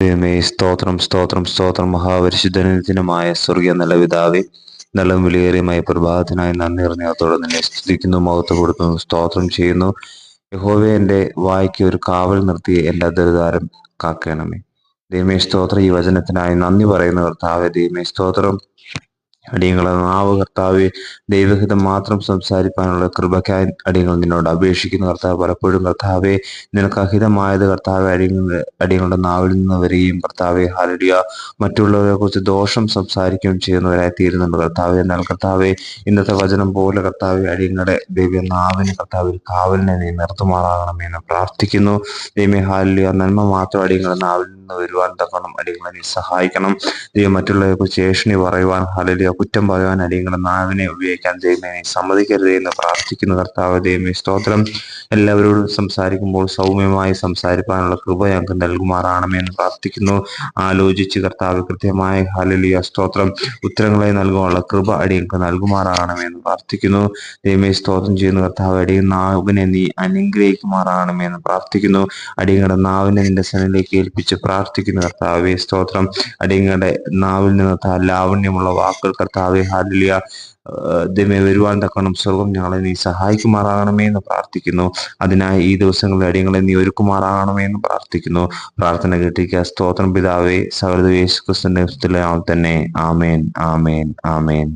ദൈവമേ സ്തോത്രം സ്തോത്രം സ്തോത്രം. മഹാപരിശുദ്ധനത്തിനുമായ സ്വർഗീയ നല്ല പിതാവേ നല്ല വിലയേറിയമായ പ്രഭാതത്തിനായി നന്ദി അറിഞ്ഞത്തോടെ നിന്നെ സ്തുതിക്കുന്നു മഹത്വപ്പെടുത്തുന്നു സ്തോത്രം ചെയ്യുന്നു. യഹോവെ എന്റെ വായിക്ക് ഒരു കാവൽ നിർത്തി എല്ലാ ദുരിതാരം കാക്കണമേ. ദൈവമേ സ്തോത്രം ഈ വചനത്തിനായി നന്ദി പറയുന്ന കർത്താവെ ദൈവമേ സ്തോത്രം. അടിയങ്ങളെ നാവ് കർത്താവ് ദൈവഹിതം മാത്രം സംസാരിക്കാനുള്ള കൃപയ്ക്കായി അടിയങ്ങൾ നിന്നോട് അപേക്ഷിക്കുന്ന കർത്താവ്. പലപ്പോഴും കർത്താവെ നിനക്ക് അഹിതമായത് കർത്താവ് അടിയങ്ങളുടെ അടിയങ്ങളുടെ നാവിൽ നിന്ന് വരികയും കർത്താവെ ഹാലടിയ മറ്റുള്ളവരെ കുറിച്ച് ദോഷം സംസാരിക്കുകയും ചെയ്യുന്നവരായി തീരുന്നുണ്ട് കർത്താവ്. എന്നാൽ കർത്താവെ ഇന്നത്തെ വചനം പോലെ കർത്താവ് അടിയങ്ങളുടെ ദൈവ നാവിന് കർത്താവിൽ കാവലിനെ നീ നിർത്തുമാറാകണമെന്ന് പ്രാർത്ഥിക്കുന്നു. ദൈവമേ ഹാലിയ നന്മ മാത്രം അടിയങ്ങളുടെ നാവിൽ നിന്ന് വരുവാൻ തക്കണം അല്ലെങ്കിൽ നീ സഹായിക്കണം. ദൈവം മറ്റുള്ളവരെ കുറിച്ച് ഏഷണി പറയുവാൻ അല്ലെങ്കിൽ കുറ്റം പറയുവാൻ അല്ലെങ്കിൽ നാവിനെ ഉപയോഗിക്കാൻ ദൈവമേ സമ്മതിക്കരുത് എന്ന് പ്രാർത്ഥിക്കുന്ന കർത്താവ് ദൈവമേ സ്തോത്രം. എല്ലാവരോടും സംസാരിക്കുമ്പോൾ സൗമ്യമായി സംസാരിക്കാനുള്ള കൃപ ഞങ്ങൾക്ക് നൽകുമാറാണമേ എന്ന് പ്രാർത്ഥിക്കുന്നു. ആലോചിച്ച് കർത്താവ് കൃത്യമായ ഹാലലിയ സ്തോത്രം. ഉത്തരങ്ങളെ നൽകാനുള്ള കൃപ അടിയങ്ങൾക്ക് നൽകുമാറാകണമെന്ന് പ്രാർത്ഥിക്കുന്നു. ദൈവമേ സ്തോത്രം ചെയ്യുന്ന കർത്താവ് അടിയ നാവിനെ നീ അനുഗ്രഹിക്കുമാറാകണമെന്ന് പ്രാർത്ഥിക്കുന്നു. അടിയങ്ങളുടെ നാവിനെ നിന്റെ സനിലേക്ക് ഏൽപ്പിച്ച് പ്രാർത്ഥിക്കുന്നു കർത്താവേ സ്തോത്രം. അടിയങ്ങളുടെ നാവിൽ നിന്ന് ലാവണ്യമുള്ള വാക്കുകൾ കർത്താവെ ഹാലിയ ദൈവമേ വരുവാൻ തക്കണം സ്വർഗം ഞങ്ങളെ നീ സഹായിക്കുമാറാകണമേ എന്ന് പ്രാർത്ഥിക്കുന്നു. അതിനായി ഈ ദിവസങ്ങളിൽ അടിയങ്ങളെ നീ ഒരുക്കുമാറാകണമേ എന്ന് പ്രാർത്ഥിക്കുന്നു. പ്രാർത്ഥന കേട്ടിരിക്കുക. സ്തോത്രം പിതാവേ സഹൃദ യേശു ക്രിസ്തുവിന്റെ തന്നെ. ആമേൻ ആമേൻ ആമേൻ.